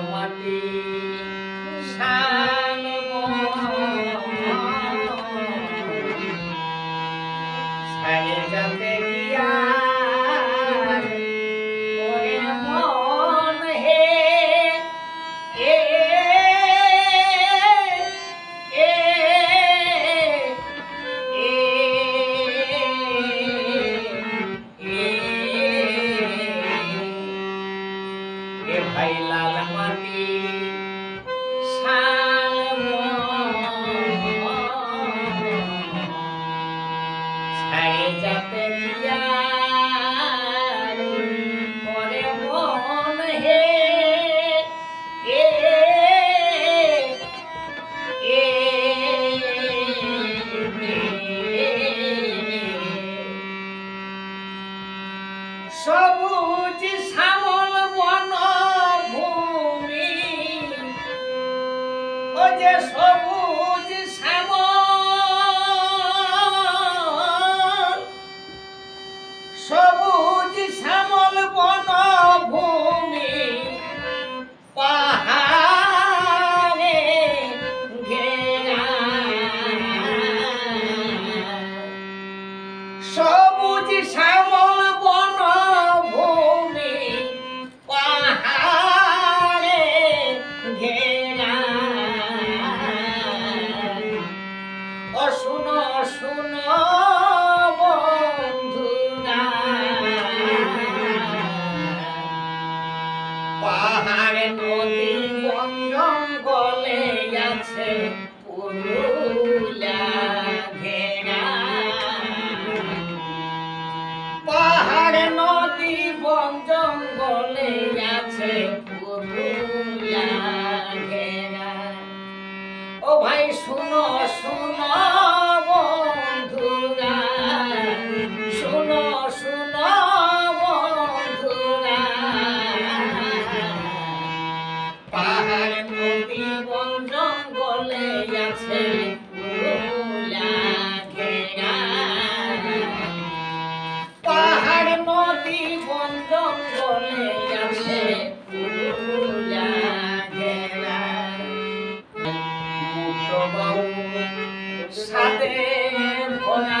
Sarvati. সাথে ভোনা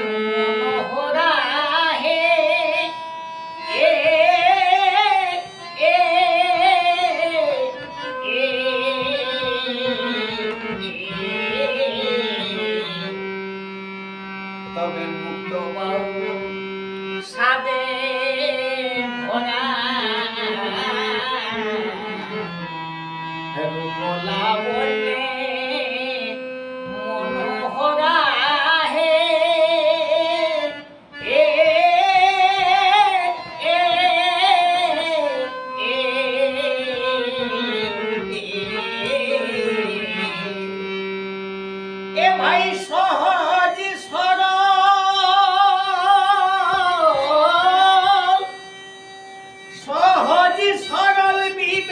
Música this hard all in me.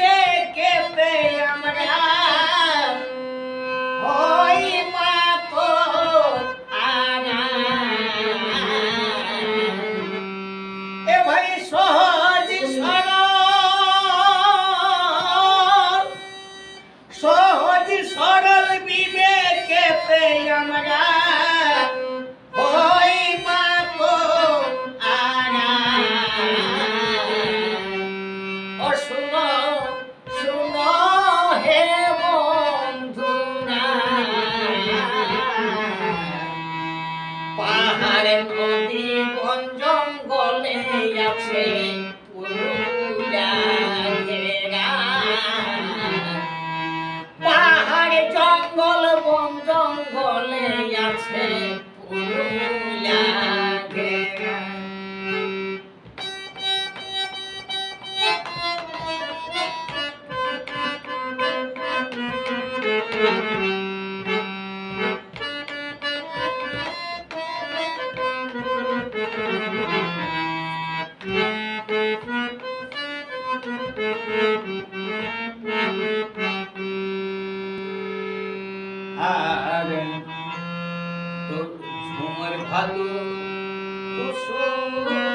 Amen. আর তো ঝুমর ভালো কুসুম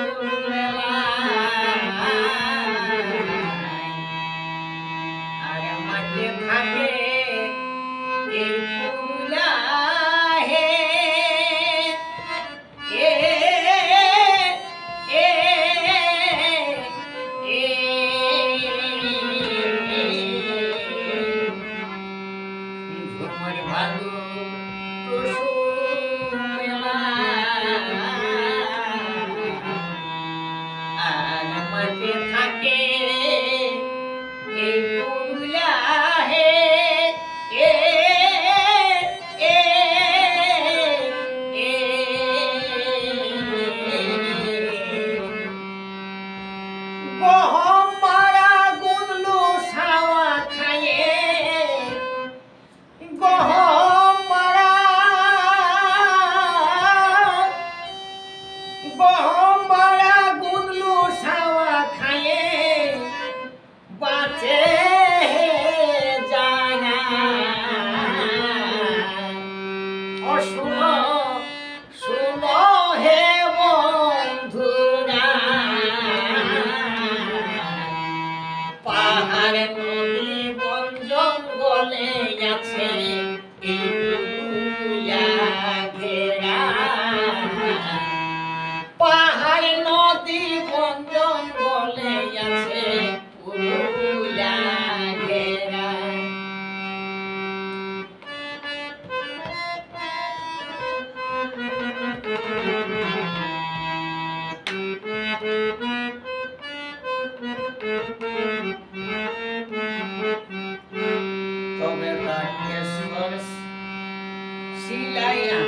শিলাইয়া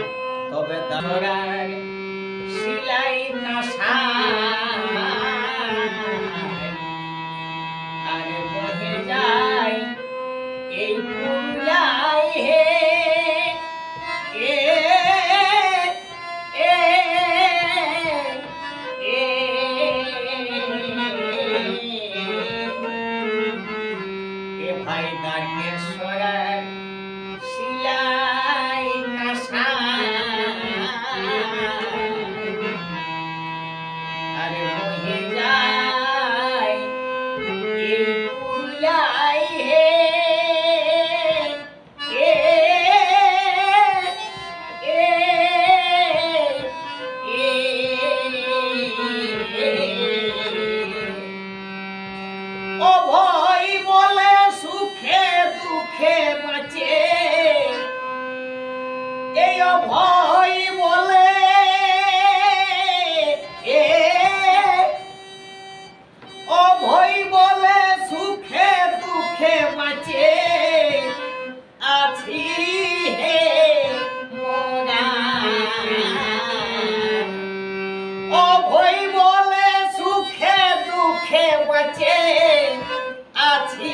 তবে দরার শিলাই না সা এই অভয় বলে, এ অভয় বলে সুখে দুঃখে বাঁচে। আছি হে অভয় বলে সুখে দুঃখে বাঁচে। আছি